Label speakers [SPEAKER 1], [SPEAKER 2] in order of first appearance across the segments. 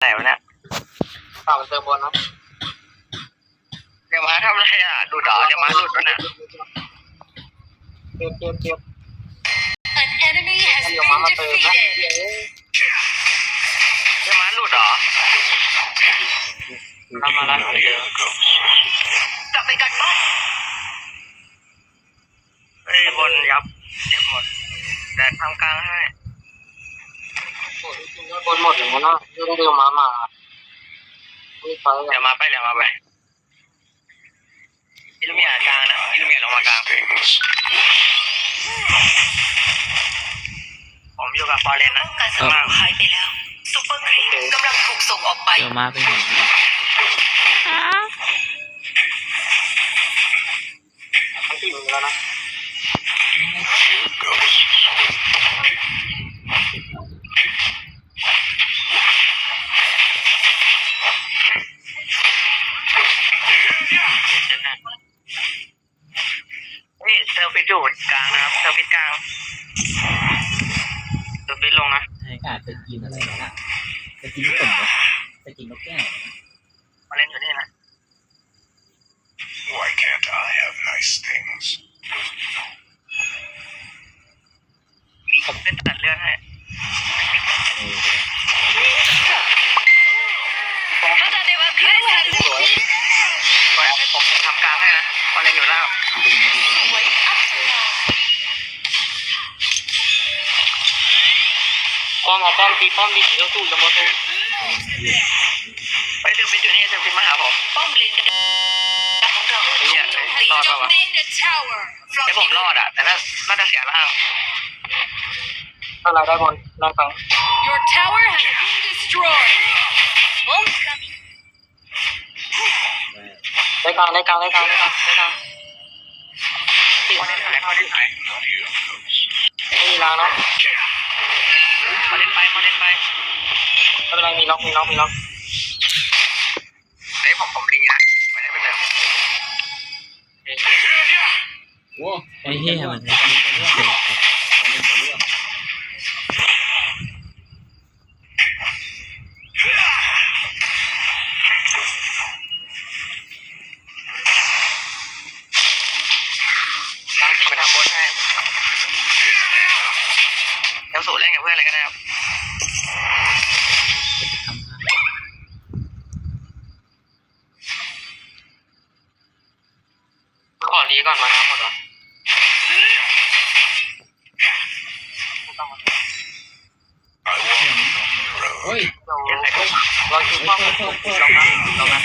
[SPEAKER 1] ไหนวะเนี่ย
[SPEAKER 2] ต่อมันเติมบนนะ
[SPEAKER 1] เดี๋ยวมาทำอะไรอะ ดูดเหรอเดี๋ยวมาหลุดวะเนี่ย
[SPEAKER 2] เก็บเก็บเก็บ
[SPEAKER 3] An enemy has
[SPEAKER 2] เดี๋ยวมา
[SPEAKER 3] been
[SPEAKER 2] มาเติมนะ
[SPEAKER 3] defeated.
[SPEAKER 1] เดี๋ยวมาหลุดเหรอ
[SPEAKER 2] ทำมาแล้วเดี๋ยว
[SPEAKER 3] กลับไปกันบ้าน
[SPEAKER 1] เฮ้ยบนยับเจ็บหมดแต่ทำกลางให้
[SPEAKER 2] บนหมดอย่างนั้นนะเรื่องเดียวมามาไม่ไป
[SPEAKER 1] เดี๋ยวมาไปเดี๋ยวมาไปอิลูเมียกลางนะอิลูเมียลงมากลาง
[SPEAKER 4] things.
[SPEAKER 1] ผมอยู่กับฟอร์เรนนะ
[SPEAKER 3] ป้องกันศัตรูหายไปแล้วซูเปอร์ครีปกำลังถูกส่งออกไป
[SPEAKER 5] เดี๋ยวมาไปไหน
[SPEAKER 2] ทั้งที่มือแล้วนะ
[SPEAKER 4] Here goes.
[SPEAKER 1] อยู่กลางนะครับเซลฟิตกลางเซลฟิตลงนะ
[SPEAKER 5] ไอ้กาดจะกินอะไรนะจะกินลูกผมเหรอจะกินนกแก้วเหรอ
[SPEAKER 1] มาเล่นอยู่นี่นะ
[SPEAKER 4] Why can't I have nice things?
[SPEAKER 1] ผมเล่นตัดเลือดให้
[SPEAKER 5] เออ
[SPEAKER 3] ถ้าได้ว่าพี่แทนสวย
[SPEAKER 1] ไว้ผมทำกลางให้นะฟอร์เรนอยู่แล้ว
[SPEAKER 3] สวยอัศจรรย์
[SPEAKER 2] ป้อมเอาป้อมตีป้อมดิเอลสู้จะมาสู้
[SPEAKER 1] ไปเซลฟิตอยู่นี่เซลฟิตมาหาผม
[SPEAKER 3] ป้อมเลนกระดาษของเราถูกโจมตี
[SPEAKER 1] รอดปะวะ
[SPEAKER 3] Defend the tower from
[SPEAKER 1] ไอผมรอดอะ แต่น่าน่าจะเสียล่าง
[SPEAKER 2] อะไรได้บนได้ฟัง
[SPEAKER 3] Your tower has been destroyed. Homecoming.
[SPEAKER 2] ได้กลางได้กลางได้กลางได้กลางได้ก ลาง
[SPEAKER 1] ฟอร์เรนหายฟอร์เรนหาย
[SPEAKER 4] Here goes.
[SPEAKER 2] ไม่มีล้างนะ
[SPEAKER 1] ฟอร์เรนไปฟอร์เรนไป
[SPEAKER 2] ไม่เป็นไรมีล็อกมีล็อกมีล็อก
[SPEAKER 1] เฮ้ยผมผมรีนะไม่ได้ไปเติม
[SPEAKER 5] โอ้ไอ้เหี้ยมันจะกินตัวเรื่องเลยจะกินตัวเรื่อง
[SPEAKER 1] ล้างไปทำบนให้ ยังสูเล่นกับเพื่อนอะไรก็ได้ครับ
[SPEAKER 5] จะทำให้
[SPEAKER 2] ขอรีก่อนมานะหมดวะ
[SPEAKER 4] I walk on the road.
[SPEAKER 5] โอ้ย
[SPEAKER 1] เล่นใส่ทุก
[SPEAKER 2] เราคิด
[SPEAKER 5] โอ้
[SPEAKER 2] ว่าย
[SPEAKER 5] โทษโทษโทษลงมา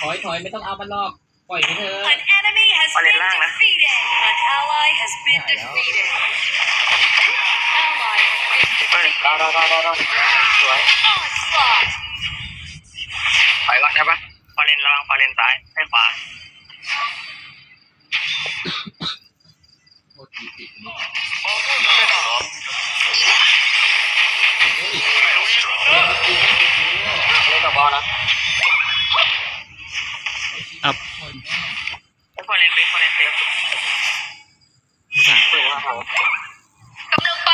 [SPEAKER 5] ถอยถอยไม่ต้องเอามันหรอกปล่อยไปเถอะ
[SPEAKER 3] An enemy has been defeated. An ally has been defeated. Ally has been
[SPEAKER 1] เฮ้ย
[SPEAKER 3] defeated.
[SPEAKER 2] ได้ได้ได้ได้สวย
[SPEAKER 3] Onslaught.
[SPEAKER 1] ถอยก่อนใช่ปะฟาเลนระวังฟาเลนซ้ายให้ขวา
[SPEAKER 5] โทษทีติดนี่
[SPEAKER 1] ช่วยต่อ
[SPEAKER 5] เฮ้ยมันกินไม่ติดเลย
[SPEAKER 2] เล่นกับบอลนะ
[SPEAKER 5] อับคน
[SPEAKER 1] ให้ฟอร์เรนไปฟอร์เรนเซฟ
[SPEAKER 5] สาม
[SPEAKER 2] ถึงแล้วครับ
[SPEAKER 3] กำลังไป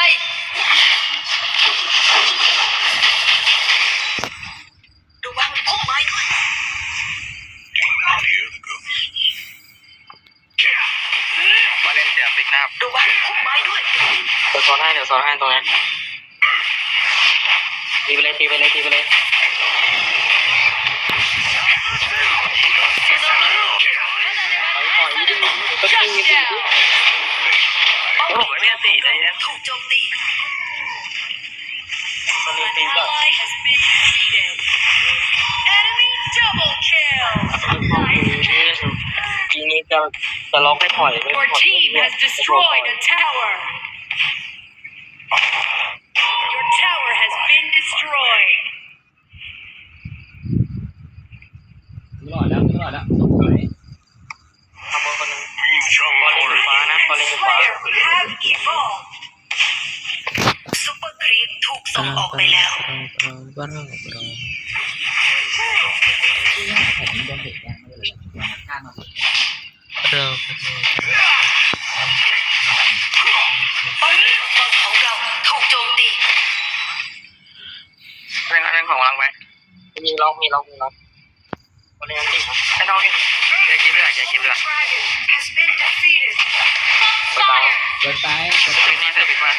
[SPEAKER 3] ระวังพุ่มไม้ด้วย
[SPEAKER 4] Here goes.
[SPEAKER 1] ฟอร์เรนเสียฟิกหน้า
[SPEAKER 3] ระวังพุ่มไม้ด้วย
[SPEAKER 2] เดี๋ยวซ้อนให้เดี๋ยวซ้อนให้ตรงนี้ตีไปเลยตีไปเลยตีไปเลยไปปล่อยดิก็ตี
[SPEAKER 3] Shut
[SPEAKER 2] ดิ
[SPEAKER 3] down.
[SPEAKER 1] โอ้โหไม่มีสีใจเย็น
[SPEAKER 3] ถูกโจมตี
[SPEAKER 2] มันมี
[SPEAKER 3] An
[SPEAKER 2] ตีก่อน
[SPEAKER 3] ally has been defeated. Enemy double kill.
[SPEAKER 2] ทีนี้จะจะล็อกให้ถอยไม่
[SPEAKER 3] Your
[SPEAKER 2] ถอย
[SPEAKER 3] team has destroyed a tower. Your tower has been destroyed.
[SPEAKER 5] รอดแล้วรอดแล้วสวย
[SPEAKER 2] ทำบอลคนนึง
[SPEAKER 4] Green Chung
[SPEAKER 2] บอลเล่น
[SPEAKER 4] ordered
[SPEAKER 2] ฟ้านะบอลเล่นฟ้า
[SPEAKER 3] Slayer have evolved. Super Creep ถูกส่งออกไปแล้ว
[SPEAKER 5] บ้านเราเราที่ยากแผ่นนี้โดนเด็กยังไม่เลยข้ามมาเรา
[SPEAKER 3] ป้อมเลนมังกรของเราถูกโจมตี
[SPEAKER 1] เรื่องเรื่องของกำลังไป
[SPEAKER 2] มีล็อกมีล็อกมีล็อกคนนี้ติด
[SPEAKER 1] ไอ้น้องนี่อย่ากินเลือดอย่ากินเลือด
[SPEAKER 3] Dragon has been defeated.
[SPEAKER 2] ไปตาย
[SPEAKER 5] เดินซ้ายเดิน
[SPEAKER 1] ปิดนี่เสร็จปิดมา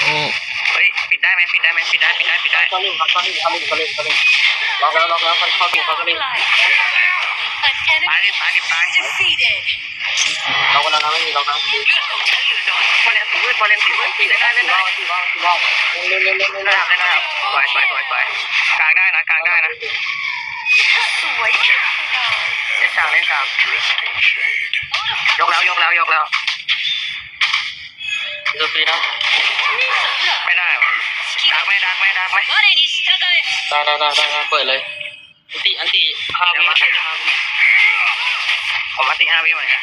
[SPEAKER 6] โอ้
[SPEAKER 1] เฮ้ยปิดได้ไหมปิดได้ไหมปิดได้ปิดได้ปิดได้
[SPEAKER 2] ก็เล่นครับก็เล่นก็เล่นก็เล่นก็เล่นล็อกแล้วล็อกแล้วเข้าถึงเขาก็เล่น
[SPEAKER 3] An
[SPEAKER 1] ตาย
[SPEAKER 3] enemy
[SPEAKER 1] รีบตายรีบตาย
[SPEAKER 3] defeated.
[SPEAKER 2] เรากำลังไม่มีเรานะ
[SPEAKER 1] เลือดของฉันอยู่ตรงบอลเลนสูงบอลเลนสูงเล่นได้
[SPEAKER 2] เล่นได้เล่นเล่นเล่นเล่น
[SPEAKER 1] ได้
[SPEAKER 2] เล่น
[SPEAKER 1] ได้สวยสวยสวยสวยกลางได้นะกลางได้นะ
[SPEAKER 3] สวย
[SPEAKER 1] เล่นกลางเล่นกลางยกแล้วยกแล้วยกแล้ว
[SPEAKER 2] ดูฟรีนะ
[SPEAKER 1] ไม่ได้ดักไม่ดักไม่ดักไม่
[SPEAKER 2] ได้ได้ได้ได้เปิดเลยอันตีอันตีฮาวิฮาวิ
[SPEAKER 1] ผมมาติห้าวิเหมือนกัน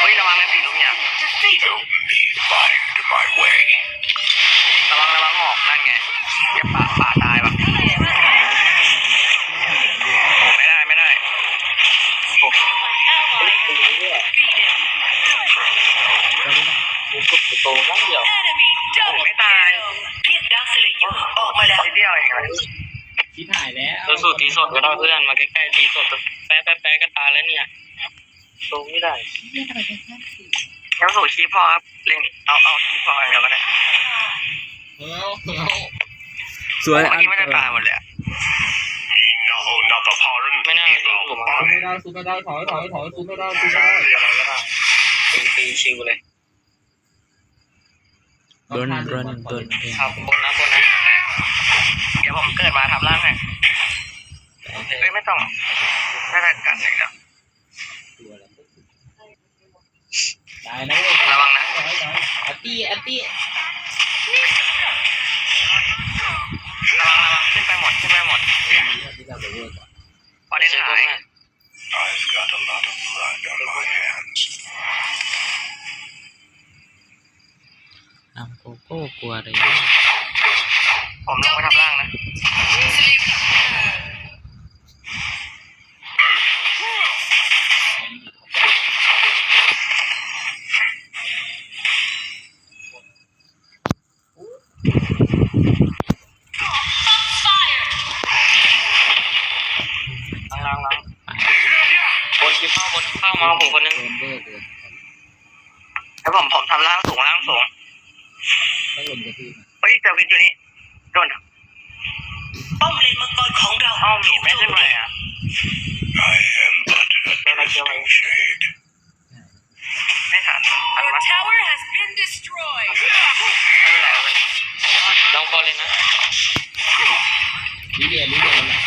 [SPEAKER 1] เฮ้ยระวังนะสีลุงอย่าง
[SPEAKER 3] defeated.
[SPEAKER 4] Don't be find my way.
[SPEAKER 1] ระวังระวังหอกนั่นไงเดี๋ยวป่าป่าตายว่ะโอ้ไม่ได้ไม่ได้
[SPEAKER 3] An ally has been defeated.
[SPEAKER 2] ดูสุดโตนั่งเดียว
[SPEAKER 3] Enemy
[SPEAKER 1] โอ้
[SPEAKER 3] double
[SPEAKER 1] ไม่ตาย
[SPEAKER 3] kill. เรียกดาร์คเลเยอร์ออกมาแล้ว
[SPEAKER 1] นิดเดียวเองเลย
[SPEAKER 5] ชิบหายแล้ว
[SPEAKER 2] ดูสุดตีสดก็ได้เพื่อนมาใกล้ๆตีสดแป๊ะแป๊ะแป๊ะก็ตายแล้วเนี่ยตรงไม่ได้
[SPEAKER 1] ยังสู่คีพอครับเล่นเอาเอาคีพออย่างเดียวก็ได้
[SPEAKER 5] เฮ้ยเฮ้ย
[SPEAKER 6] สวย
[SPEAKER 1] เมื่อ
[SPEAKER 6] อัน
[SPEAKER 1] กี้ไม่
[SPEAKER 6] ต
[SPEAKER 1] ได้ตารา
[SPEAKER 6] ยย
[SPEAKER 1] หมดเลยอะ
[SPEAKER 4] No, not the pardon.
[SPEAKER 2] ไม่น่าตีถูก
[SPEAKER 5] ซู
[SPEAKER 2] มา
[SPEAKER 5] ไม่ได้ซูไม่ได้ถอยถอยถอยซูไม่ได้ซูไม่ได้
[SPEAKER 2] อะไรก็ได้ตีตีชิวเลย
[SPEAKER 6] โดนโดนโดน
[SPEAKER 2] ครับบนนะบนนะ
[SPEAKER 1] เดี๋ยวผมเกิดมาทำร่างให้เฮ้ยไม่ต้องน่าจะกันอย่างเดียว
[SPEAKER 5] ตัวอะไรตายนะเว้ย
[SPEAKER 1] ระวังนะ
[SPEAKER 5] ถอยถอยอัตตี้อัตตี้
[SPEAKER 1] ระวังระวังขึ้นไปหมดขึ้นไปหมด
[SPEAKER 5] ที่เราไปเวิร์กก่อน
[SPEAKER 1] พอเล่นหาย
[SPEAKER 4] I've got a lot of blood on my hands.
[SPEAKER 6] น้ำโกโก้กลัวอะไร
[SPEAKER 1] ผมลงไปทำร่างนะ
[SPEAKER 2] ล้างล้างบนคิดเข้าบนเข้ามาผมคนนึง
[SPEAKER 5] โดนเวิร์กเลย
[SPEAKER 1] แล้วผมผมทำร่างสูงร่างสูง
[SPEAKER 5] ต้องลงกระทืบ
[SPEAKER 1] เฮ้ยเจอวินอยู่นี่ โดน
[SPEAKER 3] ป้อมเลนมังกรของเรา
[SPEAKER 1] เอ้ามีไม่ขึ้นมาอะ
[SPEAKER 4] I am but a drifting shade.
[SPEAKER 1] ไม่ทันทัน
[SPEAKER 3] Your
[SPEAKER 1] ปะ
[SPEAKER 3] tower has been destroyed.
[SPEAKER 1] ไม่เป็นไรไม่เป็นไร
[SPEAKER 2] น้องพอเลยนะ
[SPEAKER 5] ลิเดียลิเดียเลย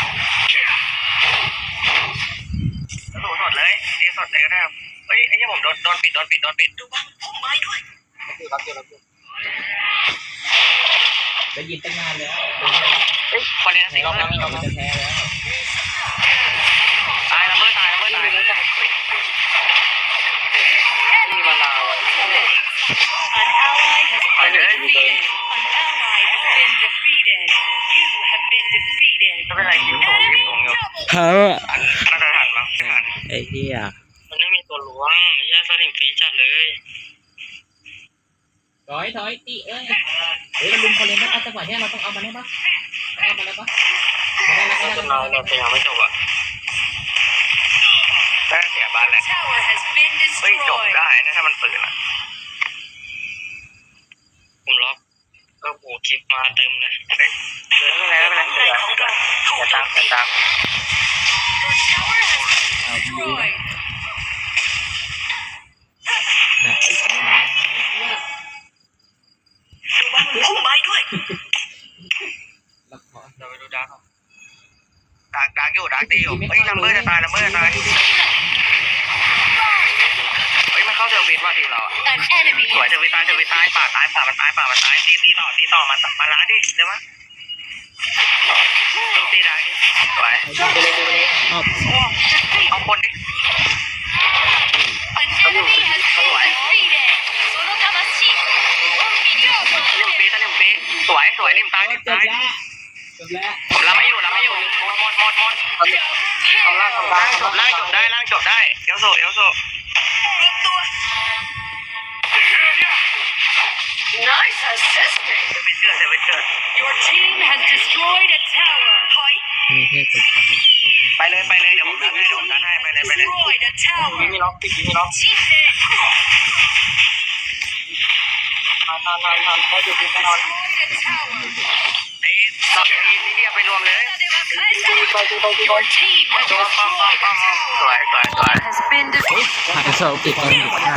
[SPEAKER 1] สูงสดเลยตีสดเลยก็ได้ครับเฮ้ยไอ้เหี้ยผมโดนโดนปิดโดนปิดโดนปิด
[SPEAKER 3] ระวังพุ่มไม้ด้วย
[SPEAKER 2] รับเกี่ยวรับเกี่ยว
[SPEAKER 5] จะยิงตั้งนานแล้ว
[SPEAKER 1] เฮ้ยพอเล่นสิ
[SPEAKER 2] รอบนั้น
[SPEAKER 5] เราจะแพ้แล้ว
[SPEAKER 1] ตายละเมื่อตายละเมื่อตาย
[SPEAKER 2] มีมานาว
[SPEAKER 1] ไปเลยไม่เป็นไรคิวส่งคิวส่งอยู่
[SPEAKER 6] ฮะ
[SPEAKER 1] น่าจะทันมั้งทัน
[SPEAKER 6] ไอ้เหี้ย
[SPEAKER 2] มันไม่มีตัวหลวงแย่สลิมฟรีจัดเลย
[SPEAKER 5] ถอยถอยตีเอ้ยเฮ้ยเราลุมคนเล่นนะจังหวะเนี้ยเราต้องเอามันได้ปะเอามันได้ปะได้แล้วได้แล้
[SPEAKER 2] เราเราพยายามไม่จบอะ
[SPEAKER 1] ได้เสียบ้านแหละ
[SPEAKER 3] tower has been
[SPEAKER 1] เฮ้ยจบได้นะถ้ามันปืนอะ
[SPEAKER 2] ผมล็อกก็โหคลิปมาเต็มเลย
[SPEAKER 1] เดินไม่เป็นไรไม่เป็นไร
[SPEAKER 3] ป้อม
[SPEAKER 1] เดี๋
[SPEAKER 3] เล
[SPEAKER 1] ยวน
[SPEAKER 3] ของเราถูก
[SPEAKER 1] อย่าตาม
[SPEAKER 3] ม
[SPEAKER 1] อย่า
[SPEAKER 3] ตี
[SPEAKER 1] ตาม
[SPEAKER 3] Your tower has been
[SPEAKER 5] เอาดู
[SPEAKER 3] destroyed.
[SPEAKER 5] นะ
[SPEAKER 3] ระวัง พุ่มไม้ด้วย
[SPEAKER 5] ละคร
[SPEAKER 2] เราไปดูดาร์ก
[SPEAKER 1] ดักดักอยู่ดักตีอยู่เฮ้ยลัมเบอร์จะตายลัมเบอร์จะตายเฮ้ยมันเข้าเทอร์วิสว่าทีมเราอะ
[SPEAKER 3] An enemy
[SPEAKER 1] สวยเทอร์วิสตายเทอร์วิสตายป่าตายป่ามันตายป่ามันตายตีตีต่อตีต่อมามาล้าดิเดี๋ยวมาลูกตีได้ดิสวย
[SPEAKER 2] ไปเลยไปเลย
[SPEAKER 6] อ้าว
[SPEAKER 1] เอาคนดิ วยริมซ้ายริมตาย
[SPEAKER 5] จบแล้ว
[SPEAKER 1] ผมราไม่อยู่เราไม่อยู่หมดหมดหมดหมด
[SPEAKER 2] ทล่างทำล่า
[SPEAKER 1] งจบล่างจบได้ล่างจบได้เอลโซเอลโซเซเว่นเจอเซเว่นเจอ
[SPEAKER 3] Your team has destroyed a tower.
[SPEAKER 6] มีแค่กดทำ
[SPEAKER 1] ไปเลยไปเลยเดี๋ยวผมตัดให้เดี๋ยวผมตัดให้ไปเลยไปเลย
[SPEAKER 3] Destroyed a tower.
[SPEAKER 2] ยิงนี่ล็อกติดยิงนี่ล็อก Team อนนอนนอนนอนเขาอยู่ที่นอน
[SPEAKER 1] ไอ้ดอกนี้เรียกไปรวมเลย
[SPEAKER 3] Your team has
[SPEAKER 1] ป้อมป้อมป้อม
[SPEAKER 3] destroyed
[SPEAKER 1] ป้อ
[SPEAKER 3] a
[SPEAKER 1] มป้อมสวยสวยสวย
[SPEAKER 3] Has been defeated.
[SPEAKER 6] หาเสาติดตอนหนึ่งหน้า